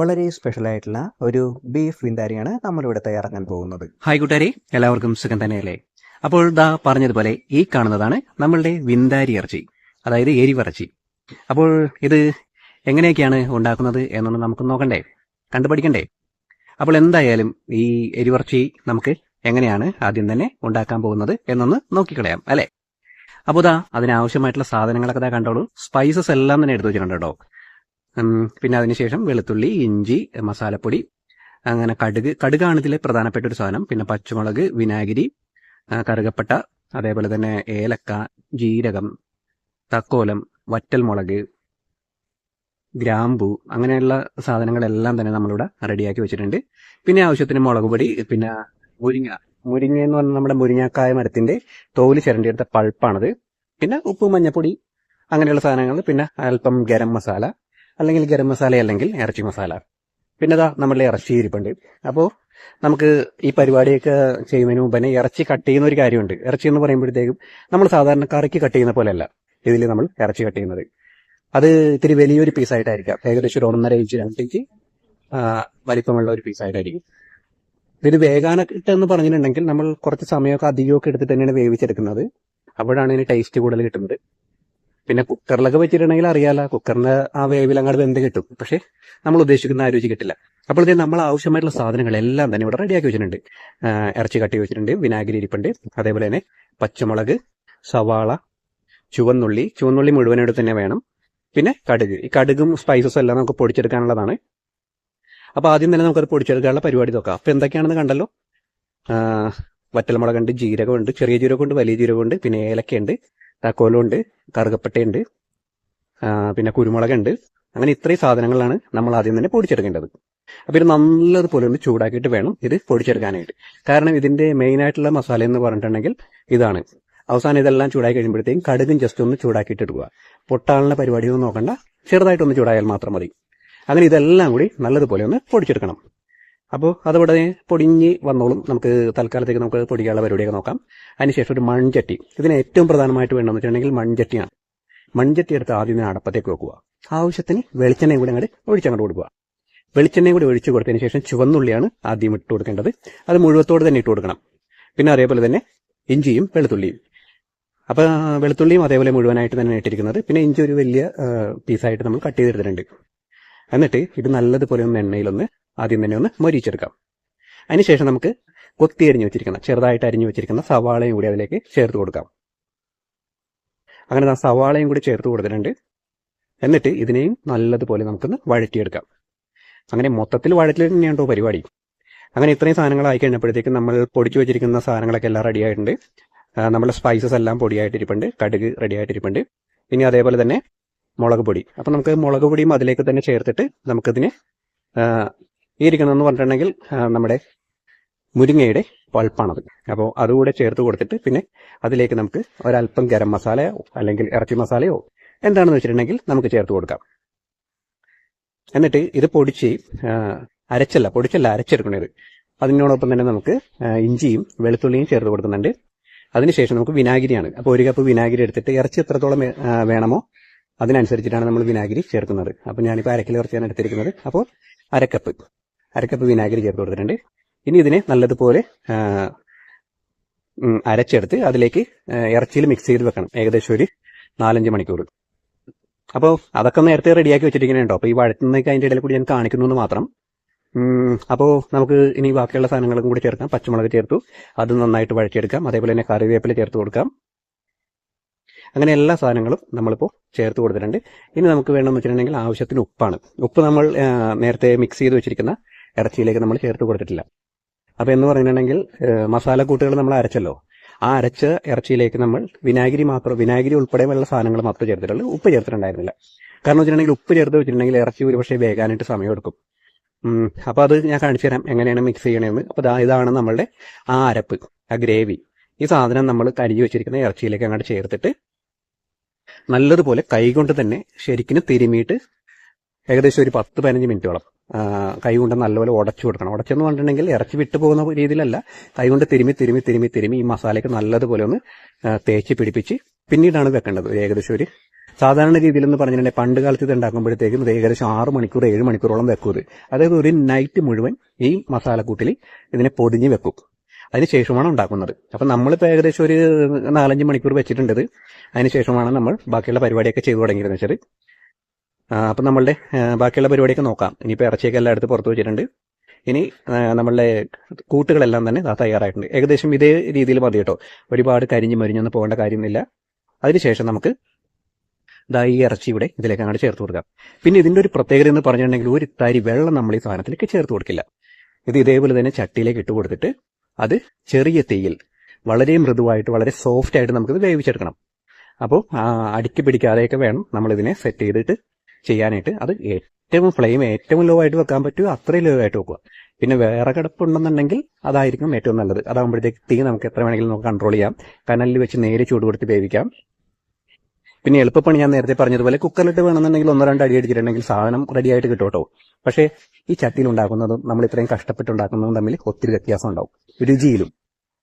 വളരെ സ്പെഷ്യൽ ആയിട്ടുള്ള ഒരു ബീഫ് വിന്താരിയാണ് നമ്മളിവിടെ തയ്യാറാക്കാൻ പോകുന്നത്. ഹായ് കൂട്ടുകാരെ. എല്ലാവർക്കും സുഖം തന്നെയല്ലേ? അപ്പോൾ ദാ പറഞ്ഞതുപോലെ ഈ കാണുന്നതാണ് നമ്മളുടെ വിന്താരി ഇറച്ചി അതായത് എരിവിറച്ചി അപ്പോൾ ഇത് എങ്ങനെയൊക്കെയാണ് ഉണ്ടാക്കുന്നത് എന്നൊന്ന് നമുക്ക് നോക്കണ്ടേ? കണ്ടുപഠിക്കണ്ടേ? അപ്പോൾ എന്തായാലും ഈ എരിവിറച്ചി നമുക്ക് എങ്ങനെയാണ് ആദ്യം തന്നെ ഉണ്ടാക്കാൻ പോകുന്നത് എന്നൊന്ന് നോക്കിക്കളയാം അല്ലേ? അപ്പോൾ ദാ അതിനാവശ്യമായിട്ടുള്ള സാധനങ്ങളൊക്കെ ദാ കണ്ടോളൂ. സ്പൈസസ് എല്ലാം തന്നെ എടുത്തു വെച്ചിട്ടുണ്ട് കേട്ടോ. പിന്നെ അതിനുശേഷം വെളുത്തുള്ളി ഇഞ്ചി മസാലപ്പൊടി അങ്ങനെ കടുക് കടുകാണ് ഇതിലെ പ്രധാനപ്പെട്ട ഒരു സാധനം. പിന്നെ പച്ചമുളക് വിനാഗിരി കറുകപ്പട്ട അതേപോലെ തന്നെ ഏലക്ക ജീരകം തക്കോലം വറ്റൽമുളക് ഗ്രാമ്പു അങ്ങനെയുള്ള സാധനങ്ങളെല്ലാം തന്നെ നമ്മളിവിടെ റെഡിയാക്കി വെച്ചിട്ടുണ്ട്. പിന്നെ ആവശ്യത്തിന് മുളക് പൊടി പിന്നെ മുരിങ്ങ. മുരിങ്ങ എന്ന് പറഞ്ഞാൽ നമ്മുടെ മുരിങ്ങാക്കായ മരത്തിന്റെ തോൽ ചിരണ്ടിയെടുത്ത പൾപ്പാണത്. പിന്നെ ഉപ്പ് മഞ്ഞപ്പൊടി അങ്ങനെയുള്ള സാധനങ്ങൾ. പിന്നെ അല്പം ഗരം മസാല അല്ലെങ്കിൽ ഗരം മസാല അല്ലെങ്കിൽ ഇറച്ചി മസാല. പിന്നെ ഇതാ നമ്മളുടെ ഇറച്ചി ഇരിപ്പുണ്ട്. അപ്പോൾ നമുക്ക് ഈ പരിപാടിയൊക്കെ ചെയ്യുന്നതിന് മുമ്പ് തന്നെ ഇറച്ചി കട്ട് ചെയ്യുന്ന ഒരു കാര്യമുണ്ട്. ഇറച്ചി എന്ന് പറയുമ്പോഴത്തേക്കും നമ്മൾ സാധാരണ കറിക്ക് കട്ട് ചെയ്യുന്ന പോലെയല്ല ഇതിൽ നമ്മൾ ഇറച്ചി കട്ട് ചെയ്യുന്നത്. അത് ഇത്തിരി വലിയൊരു പീസായിട്ടായിരിക്കാം ഏകദേശം ഒരു ഒന്നര ഇഞ്ച് രണ്ട് ഇഞ്ച് വലിപ്പമുള്ള ഒരു പീസായിട്ടായിരിക്കും ഇതിന് വേഗാനൊക്കെ എന്ന് പറഞ്ഞിട്ടുണ്ടെങ്കിൽ നമ്മൾ കുറച്ച് സമയമൊക്കെ അധികമൊക്കെ എടുത്തിട്ട് തന്നെയാണ് വേവിച്ചെടുക്കുന്നത്. അപ്പോഴാണ് ഇതിന് ടേസ്റ്റ് കൂടുതൽ കിട്ടുന്നത്. പിന്നെ കുക്കറിലൊക്കെ വെച്ചിട്ടുണ്ടെങ്കിൽ അറിയാല കുക്കറിന്റെ ആ വേവിൽ അങ്ങോട്ട് വെന്ത് കിട്ടും. പക്ഷേ നമ്മൾ ഉദ്ദേശിക്കുന്ന ആ രുചി കിട്ടില്ല. അപ്പോൾ ഇത് നമ്മൾ ആവശ്യമായിട്ടുള്ള സാധനങ്ങൾ എല്ലാം തന്നെ ഇവിടെ റെഡിയാക്കി വെച്ചിട്ടുണ്ട്. ഇറച്ചി കട്ടി വെച്ചിട്ടുണ്ട് വിനാഗിരി ഇരിപ്പുണ്ട് അതേപോലെ തന്നെ പച്ചമുളക് സവാള ചുവന്നുള്ളി ചുവന്നുള്ളി മുഴുവനായിട്ട് തന്നെ വേണം. പിന്നെ കടുക്. ഈ കടുകും സ്പൈസസും എല്ലാം നമുക്ക് പൊടിച്ചെടുക്കാനുള്ളതാണ്. അപ്പോൾ ആദ്യം തന്നെ നമുക്കത് പൊടിച്ചെടുക്കാനുള്ള പരിപാടി നോക്കാം. അപ്പോൾ എന്തൊക്കെയാണെന്ന് കണ്ടല്ലോ? വറ്റൽമുളകുണ്ട് ജീരകമുണ്ട് ചെറിയ ജീരകമുണ്ട് വലിയ ജീരകമുണ്ട് പിന്നെ ഏലക്കയുണ്ട്. താക്കോലുണ്ട് കറുകപ്പട്ടയുണ്ട് പിന്നെ കുരുമുളകുണ്ട്. അങ്ങനെ ഇത്രയും സാധനങ്ങളാണ് നമ്മൾ ആദ്യം തന്നെ പൊടിച്ചെടുക്കേണ്ടത്. അപ്പോൾ ഇത് നല്ലതുപോലെ ഒന്ന് ചൂടാക്കിയിട്ട് വേണം ഇത് പൊടിച്ചെടുക്കാനായിട്ട്. കാരണം ഇതിന്റെ മെയിൻ ആയിട്ടുള്ള മസാല എന്ന് പറഞ്ഞിട്ടുണ്ടെങ്കിൽ ഇതാണ്. അവസാനം ഇതെല്ലാം ചൂടാക്കി കഴിയുമ്പോഴത്തേക്കും കടുകും ജസ്റ്റ് ഒന്ന് ചൂടാക്കിയിട്ട് എടുക്കുക പൊട്ടാളിന്റെ പരിപാടിയൊന്നും നോക്കണ്ട. ചെറുതായിട്ടൊന്ന് ചൂടായാൽ മാത്രം മതി. അങ്ങനെ ഇതെല്ലാം കൂടി നല്ലതുപോലെ ഒന്ന് പൊടിച്ചെടുക്കണം. അപ്പോൾ അതവിടെ പൊടിഞ്ഞ് വന്നോളും. നമുക്ക് തൽക്കാലത്തേക്ക് നമുക്ക് പൊടിക്കാനുള്ള പരിപാടിയൊക്കെ നോക്കാം. അതിനുശേഷം ഒരു മൺചട്ടി. ഇതിന് ഏറ്റവും പ്രധാനമായിട്ട് വേണ്ടതെന്ന് വെച്ചിട്ടുണ്ടെങ്കിൽ മൺചട്ടിയാണ്. മൺചട്ടി എടുത്ത് ആദ്യം അടപ്പത്തേക്ക് വെക്കുക. ആവശ്യത്തിന് വെളിച്ചെണ്ണയും കൂടി അങ്ങോട്ട് ഒഴിച്ചങ്ങോട്ട് കൊടുക്കുക. വെളിച്ചെണ്ണയും കൂടി ഒഴിച്ചു കൊടുത്തതിന് ശേഷം ചുവന്നുള്ളിയാണ് ആദ്യം ഇട്ട് കൊടുക്കേണ്ടത്. അത് മുഴുവത്തോട് തന്നെ ഇട്ട് കൊടുക്കണം. പിന്നെ അതേപോലെ തന്നെ ഇഞ്ചിയും വെളുത്തുള്ളിയും. അപ്പോൾ വെളുത്തുള്ളിയും അതേപോലെ മുഴുവനായിട്ട് തന്നെ ഇട്ടിരിക്കുന്നത്. പിന്നെ ഇഞ്ചി ഒരു വലിയ പീസായിട്ട് നമ്മൾ കട്ട് ചെയ്തെടുത്തിട്ടുണ്ട്. എന്നിട്ട് ഇത് നല്ലതുപോലെ ഒന്ന് എണ്ണയിലൊന്ന് ആദ്യം തന്നെ ഒന്ന് മൊരിച്ചെടുക്കാം. അതിനുശേഷം നമുക്ക് കൊത്തി അരിഞ്ഞു വെച്ചിരിക്കുന്ന ചെറുതായിട്ട് അരിഞ്ഞു വെച്ചിരിക്കുന്ന സവാളയും കൂടി അതിലേക്ക് ചേർത്ത് കൊടുക്കാം. അങ്ങനെ ആ സവാളയും കൂടി ചേർത്ത് കൊടുത്തിട്ടുണ്ട്. എന്നിട്ട് ഇതിനെയും നല്ലതുപോലെ നമുക്കൊന്ന് വഴറ്റിയെടുക്കാം. അങ്ങനെ മൊത്തത്തിൽ വഴറ്റിൽ തന്നെയാണ്ടോ പരിപാടി. അങ്ങനെ ഇത്രയും സാധനങ്ങളായി കഴിഞ്ഞപ്പോഴത്തേക്കും നമ്മൾ പൊടിച്ചു വെച്ചിരിക്കുന്ന സാധനങ്ങളൊക്കെ എല്ലാം റെഡി ആയിട്ടുണ്ട്. നമ്മുടെ സ്പൈസസ് എല്ലാം പൊടിയായിട്ടിരിപ്പുണ്ട്. കടുക് റെഡി ആയിട്ടിരിപ്പുണ്ട്. ഇനി അതേപോലെ തന്നെ മുളക് പൊടി. അപ്പം നമുക്ക് മുളക് പൊടിയും അതിലേക്ക് തന്നെ ചേർത്തിട്ട് നമുക്കിതിനെ ഈ ഇരിക്കുന്നതെന്ന് പറഞ്ഞിട്ടുണ്ടെങ്കിൽ നമ്മുടെ മുരിങ്ങയുടെ പൾപ്പാണത്. അപ്പോൾ അതുകൂടെ ചേർത്ത് കൊടുത്തിട്ട് പിന്നെ അതിലേക്ക് നമുക്ക് ഒരല്പം ഗരം മസാലയോ അല്ലെങ്കിൽ ഇറച്ചി മസാലയോ എന്താണെന്ന് വെച്ചിട്ടുണ്ടെങ്കിൽ നമുക്ക് ചേർത്ത് കൊടുക്കാം. എന്നിട്ട് ഇത് പൊടിച്ച് അരച്ചല്ല പൊടിച്ചല്ല അരച്ചെടുക്കണത് അതിനോടൊപ്പം തന്നെ നമുക്ക് ഇഞ്ചിയും വെളുത്തുള്ളിയും ചേർത്ത് കൊടുക്കുന്നുണ്ട്. അതിനുശേഷം നമുക്ക് വിനാഗിരിയാണ്. അപ്പോൾ ഒരു കപ്പ് വിനാഗിരി എടുത്തിട്ട് ഇറച്ചി എത്രത്തോളം വേണമോ അതിനനുസരിച്ചിട്ടാണ് നമ്മൾ വിനാഗിരി ചേർക്കുന്നത്. അപ്പോൾ ഞാനിപ്പോൾ അരക്കിലിറച്ചിയാണ് എടുത്തിരിക്കുന്നത്. അപ്പോൾ അരക്കപ്പ്. അരക്കപ്പ് വിനാഗിരി ചേർത്ത് കൊടുത്തിട്ടുണ്ട്. ഇനി ഇതിനെ നല്ലതുപോലെ അരച്ചെടുത്ത് അതിലേക്ക് ഇറച്ചിയിൽ മിക്സ് ചെയ്ത് വെക്കണം. ഏകദേശം ഒരു നാലഞ്ച് മണിക്കൂർ. അപ്പോൾ അതൊക്കെ നേരത്തെ റെഡിയാക്കി വെച്ചിരിക്കുന്നുണ്ടോ? അപ്പോൾ ഈ വഴറ്റുന്നതൊക്കെ അതിന്റെ ഇടയിൽ കൂടി ഞാൻ കാണിക്കുന്നു എന്ന് മാത്രം. അപ്പോൾ നമുക്ക് ഇനി ബാക്കിയുള്ള സാധനങ്ങളും കൂടി ചേർക്കാം. പച്ചമുളക് ചേർത്തു. അത് നന്നായിട്ട് വഴറ്റിയെടുക്കാം. അതേപോലെ തന്നെ കറിവേപ്പില ചേർത്ത് കൊടുക്കാം. അങ്ങനെ എല്ലാ സാധനങ്ങളും നമ്മളിപ്പോൾ ചേർത്ത് കൊടുത്തിട്ടുണ്ട്. ഇനി നമുക്ക് വേണമെന്ന് വെച്ചിട്ടുണ്ടെങ്കിൽ ആവശ്യത്തിന് ഉപ്പാണ്. ഉപ്പ് നമ്മൾ നേരത്തെ മിക്സ് ചെയ്ത് വെച്ചിരിക്കുന്ന ഇറച്ചിയിലേക്ക് നമ്മൾ ചേർത്ത് കൊടുത്തിട്ടില്ല. അപ്പോൾ എന്ന് പറഞ്ഞിട്ടുണ്ടെങ്കിൽ മസാലക്കൂട്ടുകൾ നമ്മൾ അരച്ചല്ലോ. ആ അരച്ച ഇറച്ചിയിലേക്ക് നമ്മൾ വിനാഗിരി മാത്രം വിനാഗിരി ഉൾപ്പെടെയുള്ള സാധനങ്ങൾ മാത്രം ചേർത്തിട്ടുള്ളൂ. ഉപ്പ് ചേർത്തിട്ടുണ്ടായിരുന്നില്ല. കാരണം വെച്ചിട്ടുണ്ടെങ്കിൽ ഉപ്പ് ചേർത്ത് വെച്ചിട്ടുണ്ടെങ്കിൽ ഇറച്ചി ഒരുപക്ഷെ വേകാനായിട്ട് സമയം എടുക്കും. അപ്പോൾ അത് ഞാൻ കാണിച്ചു തരാം എങ്ങനെയാണ് മിക്സ് ചെയ്യണമെന്ന് അപ്പോൾ ഇതാണ് നമ്മളുടെ ആ അരപ്പ് ആ ഗ്രേവി. ഈ സാധനം നമ്മൾ കരിഞ്ഞു വെച്ചിരിക്കുന്ന ഇറച്ചിയിലേക്ക് അങ്ങോട്ട് ചേർത്തിട്ട് നല്ലതുപോലെ കൈകൊണ്ട് തന്നെ ശരിക്കും തിരുമിയിട്ട് ഏകദേശം ഒരു പത്ത് പതിനഞ്ച് മിനിറ്റോളം ആ, കൈ കൊണ്ട് നല്ലപോലെ ഉടച്ചു കൊടുക്കണം. ഉടച്ചെന്ന് പറഞ്ഞിട്ടുണ്ടെങ്കിൽ ഇറച്ചി വിട്ടു പോകുന്ന രീതിയിലല്ല. കൈ കൊണ്ട് തിരുമി തിരുമി തിരുമി തിരുമി ഈ മസാലയ്ക്ക് നല്ലതുപോലെ ഒന്ന് തേച്ച് പിടിപ്പിച്ച് പിന്നീടാണ് വെക്കേണ്ടത്. ഏകദേശം ഒരു സാധാരണ രീതിയിലെന്ന് പറഞ്ഞിട്ടുണ്ടെങ്കിൽ പണ്ട് കാലത്ത് ഇത് ഉണ്ടാക്കുമ്പോഴത്തേക്കും ഇത് ഏകദേശം ആറ് മണിക്കൂർ ഏഴ് മണിക്കൂറോളം വെക്കും ഇത്. അതായത് ഒരു നൈറ്റ് മുഴുവൻ ഈ മസാലക്കൂട്ടിൽ ഇതിനെ പൊതിഞ്ഞ് വെക്കും. അതിന് ശേഷമാണ് ഉണ്ടാക്കുന്നത്. അപ്പം നമ്മളിപ്പോൾ ഏകദേശം ഒരു നാലഞ്ച് മണിക്കൂർ വെച്ചിട്ടുണ്ടത്. അതിനുശേഷമാണ് അതിന് ശേഷമാണ് നമ്മൾ ബാക്കിയുള്ള പരിപാടിയൊക്കെ ചെയ്തു തുടങ്ങിയിരുന്നത്. വെച്ചാൽ അപ്പം നമ്മളുടെ ബാക്കിയുള്ള പരിപാടിയൊക്കെ നോക്കാം. ഇനിയിപ്പോൾ ഇറച്ചിയൊക്കെ എല്ലാം എടുത്ത് പുറത്ത് വെച്ചിട്ടുണ്ട്. ഇനി നമ്മളുടെ കൂട്ടുകളെല്ലാം തന്നെ തയ്യാറായിട്ടുണ്ട്. ഏകദേശം ഇതേ രീതിയിൽ മതി കേട്ടോ. ഒരുപാട് കരിഞ്ഞ് മരിഞ്ഞൊന്നും പോകേണ്ട കാര്യമൊന്നുമില്ല അതിനുശേഷം നമുക്ക് ദാ ഈ ഇറച്ചി ഇവിടെ ഇതിലേക്ക് അങ്ങോട്ട് ചേർത്ത് കൊടുക്കാം. പിന്നെ ഇതിന്റെ ഒരു പ്രത്യേകത എന്ന് പറഞ്ഞിട്ടുണ്ടെങ്കിൽ ഒരു തരി വെള്ളം നമ്മൾ ഈ സാധനത്തിലേക്ക് ചേർത്ത് കൊടുക്കില്ല. ഇത് ഇതേപോലെ തന്നെ ചട്ടിയിലേക്ക് ഇട്ട് കൊടുത്തിട്ട് അത് ചെറിയ തീയിൽ വളരെ മൃദുവായിട്ട് വളരെ സോഫ്റ്റ് ആയിട്ട് നമുക്കിത് വേവിച്ചെടുക്കണം. അപ്പോൾ അടുക്കി പിടിക്കാതെയൊക്കെ വേണം നമ്മളിതിനെ സെറ്റ് ചെയ്തിട്ട് ചെയ്യാനായിട്ട് അത് ഏറ്റവും ഫ്ലെയിം ഏറ്റവും ലോ ആയിട്ട് വെക്കാൻ പറ്റുമോ അത്രയും ലോ ആയിട്ട് വെക്കുക. പിന്നെ വേറെ കിടപ്പുണ്ടെന്നുണ്ടെങ്കിൽ അതായിരിക്കും ഏറ്റവും നല്ലത്. അതാകുമ്പോഴത്തേക്ക് തീ നമുക്ക് എത്ര വേണമെങ്കിലും നമുക്ക് കൺട്രോൾ ചെയ്യാം. കനലിൽ വെച്ച് നേരെ ചൂട് കൊടുത്ത് വേവിക്കാം. പിന്നെ എളുപ്പപ്പണി ഞാൻ നേരത്തെ പറഞ്ഞതുപോലെ കുക്കറിലിട്ട് വേണമെന്നുണ്ടെങ്കിൽ ഒന്നോ രണ്ടോ അടി അടിച്ചിട്ടുണ്ടെങ്കിൽ സാധനം റെഡി ആയിട്ട് കിട്ടും കേട്ടോ. പക്ഷേ ഈ ചട്ടിയിൽ ഉണ്ടാക്കുന്നതും നമ്മൾ ഇത്രയും കഷ്ടപ്പെട്ടുണ്ടാക്കുന്നതും തമ്മിൽ ഒത്തിരി വ്യത്യാസം ഉണ്ടാവും. രുചിയിലും.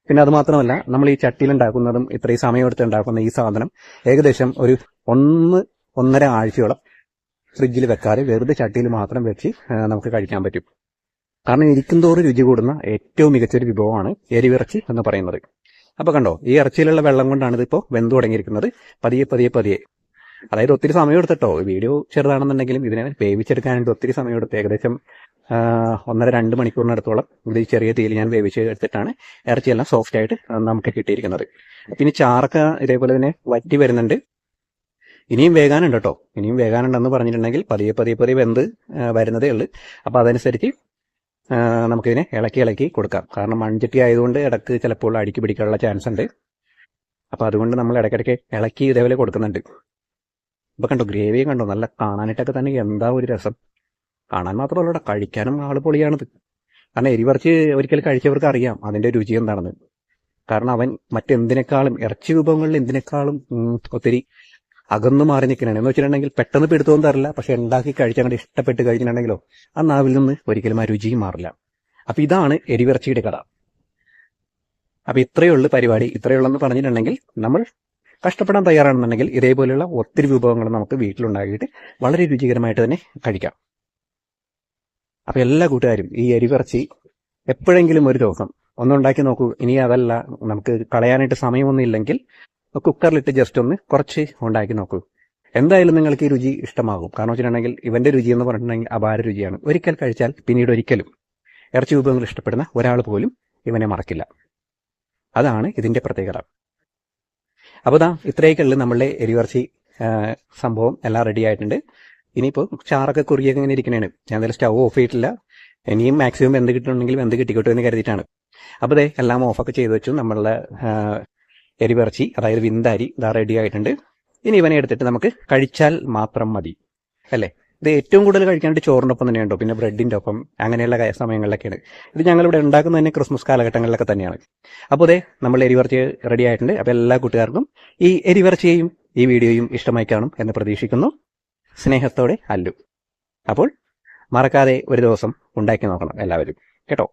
പിന്നെ അത് മാത്രമല്ല നമ്മൾ ഈ ചട്ടിയിൽ ഉണ്ടാക്കുന്നതും ഇത്രയും സമയമെടുത്ത് ഉണ്ടാക്കുന്ന ഈ സാധനം ഏകദേശം ഒരു ഒന്ന് ഒന്നര ആഴ്ചയോളം ഫ്രിഡ്ജിൽ വെക്കാതെ വെറുതെ ചട്ടിയിൽ മാത്രം വെച്ച് നമുക്ക് കഴിക്കാൻ പറ്റും. കാരണം ഇരിക്കുന്തോറും രുചി കൂടുന്ന ഏറ്റവും മികച്ചൊരു വിഭവമാണ് എരിവിറച്ചി എന്ന് പറയുന്നത്. അപ്പോൾ കണ്ടോ ഈ ഇറച്ചിയിലുള്ള വെള്ളം കൊണ്ടാണ് ഇതിപ്പോൾ വെന്തു തുടങ്ങിയിരിക്കുന്നത്. പതിയെ പതിയെ പതിയെ. അതായത് ഒത്തിരി സമയം എടുത്തിട്ടോ. വീഡിയോ ചെറുതാണെന്നുണ്ടെങ്കിലും ഇതിനെ വേവിച്ചെടുക്കാനായിട്ട് ഒത്തിരി സമയം എടുത്ത്. ഏകദേശം ഒന്നര രണ്ട് മണിക്കൂറിനടുത്തോളം ഇത് ചെറിയ തീയിൽ ഞാൻ വേവിച്ച് എടുത്തിട്ടാണ് ഇറച്ചിയെല്ലാം സോഫ്റ്റ് ആയിട്ട് നമുക്ക് കിട്ടിയിരിക്കുന്നത്. പിന്നെ ചാറൊക്കെ ഇതേപോലെ തന്നെ വറ്റി വരുന്നുണ്ട്. ഇനിയും വേകാനുണ്ട് കേട്ടോ ഇനിയും വേകാനുണ്ടെന്ന് പറഞ്ഞിട്ടുണ്ടെങ്കിൽ പതിയെ പതിയെ പതിയെ വെന്ത് വരുന്നതേ ഉള്ളൂ. അപ്പോൾ അതനുസരിച്ച് നമുക്കിതിനെ ഇളക്കി ഇളക്കി കൊടുക്കാം. കാരണം മൺചട്ടി ആയതുകൊണ്ട് ഇടയ്ക്ക് ചിലപ്പോൾ അടിക്ക് പിടിക്കാനുള്ള ചാൻസ് ഉണ്ട്. അപ്പോൾ അതുകൊണ്ട് നമ്മൾ ഇടയ്ക്കിടയ്ക്ക് ഇളക്കി ഇതേപോലെ കൊടുക്കുന്നുണ്ട്. ഇപ്പൊ കണ്ടോ ഗ്രേവി കണ്ടോ നല്ല കാണാനായിട്ടൊക്കെ തന്നെ എന്താ ഒരു രസം. കാണാൻ മാത്രമല്ല കഴിക്കാനും ആൾ പൊളിയാണിത്. കാരണം എരിവറച്ച് ഒരിക്കൽ കഴിച്ചവർക്ക് അറിയാം അതിന്റെ രുചി എന്താണെന്ന്. കാരണം അവൻ മറ്റെന്തിനേക്കാളും ഇറച്ചി വിഭവങ്ങളിൽ എന്തിനേക്കാളും ഒത്തിരി അകന്നു മാറി നിൽക്കണേ എന്ന് വെച്ചിട്ടുണ്ടെങ്കിൽ പെട്ടെന്ന് പിടുത്തവും തരില്ല. പക്ഷെ ഉണ്ടാക്കി കഴിച്ചങ്ങോട്ട് ഇഷ്ടപ്പെട്ട് കഴിച്ചിട്ടുണ്ടെങ്കിലോ ആ നാവിൽ നിന്ന് ഒരിക്കലും ആ രുചിയും മാറില്ല. അപ്പൊ ഇതാണ് എരിവിറച്ചിയുടെ കഥ. അപ്പൊ ഇത്രയേ ഉള്ളൂ പരിപാടി. ഇത്രയേ ഉള്ളെന്ന് പറഞ്ഞിട്ടുണ്ടെങ്കിൽ നമ്മൾ കഷ്ടപ്പെടാൻ തയ്യാറാണെന്നുണ്ടെങ്കിൽ ഇതേപോലെയുള്ള ഒത്തിരി വിഭവങ്ങൾ നമുക്ക് വീട്ടിലുണ്ടാക്കിയിട്ട് വളരെ രുചികരമായിട്ട് തന്നെ കഴിക്കാം. അപ്പൊ എല്ലാ കൂട്ടുകാരും ഈ എരിവിറച്ചി എപ്പോഴെങ്കിലും ഒരു ദിവസം ഒന്നുണ്ടാക്കി നോക്കൂ. ഇനി അതല്ല നമുക്ക് കളയാനായിട്ട് സമയമൊന്നും ഇല്ലെങ്കിൽ കുക്കറിലിട്ട് ജസ്റ്റ് ഒന്ന് കുറച്ച് ഉണ്ടാക്കി നോക്കൂ. എന്തായാലും നിങ്ങൾക്ക് ഈ രുചി ഇഷ്ടമാകും. കാരണം വെച്ചിട്ടുണ്ടെങ്കിൽ ഇവന്റെ രുചി എന്ന് പറഞ്ഞിട്ടുണ്ടെങ്കിൽ അപാര രുചിയാണ്. ഒരിക്കൽ കഴിച്ചാൽ പിന്നീട് ഒരിക്കലും ഇറച്ചി വിഭവങ്ങൾ ഇഷ്ടപ്പെടുന്ന ഒരാൾ പോലും ഇവനെ മറക്കില്ല. അതാണ് ഇതിന്റെ പ്രത്യേകത. അപ്പോൾ ദാ ഇത്രയൊക്കെയുള്ള നമ്മളുടെ എരിവർച്ചി സംഭവം എല്ലാം റെഡി ആയിട്ടുണ്ട്. ഇനിയിപ്പോൾ ചാറൊക്കെ കുറിയൊക്കെ ഇങ്ങനെ ഇരിക്കണേണ്. ഞാൻ എന്തായാലും സ്റ്റവ് ഓഫ് ചെയ്തിട്ടില്ല. ഇനിയും മാക്സിമം എന്ത് കിട്ടണമെങ്കിലും എന്ത് കിട്ടിക്കോട്ടെ എന്ന് കരുതിയിട്ടാണ്. അപ്പോൾ ദേ എല്ലാം ഓഫൊക്കെ ചെയ്ത് വെച്ചു. നമ്മളുടെ എരിവിറച്ചി അതായത് വിന്താരി ഇതാ റെഡി ആയിട്ടുണ്ട്. ഇനി ഇവനെ എടുത്തിട്ട് നമുക്ക് കഴിച്ചാൽ മാത്രം മതി. അല്ലേ? ഇത് ഏറ്റവും കൂടുതൽ കഴിക്കാനായിട്ട് ചോറിന്റെ ഒപ്പം തന്നെയുണ്ടോ? പിന്നെ ബ്രെഡിന്റെ ഒപ്പം അങ്ങനെയുള്ള സമയങ്ങളിലൊക്കെയാണ്. ഇത് ഞങ്ങളിവിടെ ഉണ്ടാക്കുന്നത് തന്നെ ക്രിസ്മസ് കാലഘട്ടങ്ങളിലൊക്കെ തന്നെയാണ്. അപ്പോൾ അതെ നമ്മൾ എരിവിറച്ചി റെഡി ആയിട്ടുണ്ട്. അപ്പോൾ എല്ലാ കൂട്ടുകാർക്കും ഈ എരിവിറച്ചിയെയും ഈ വീഡിയോയും ഇഷ്ടമായി കാണും എന്ന് പ്രതീക്ഷിക്കുന്നു. സ്നേഹത്തോടെ അല്ലു. അപ്പോൾ മറക്കാതെ ഒരു ദിവസം ഉണ്ടാക്കി നോക്കണം എല്ലാവരും. കേട്ടോ?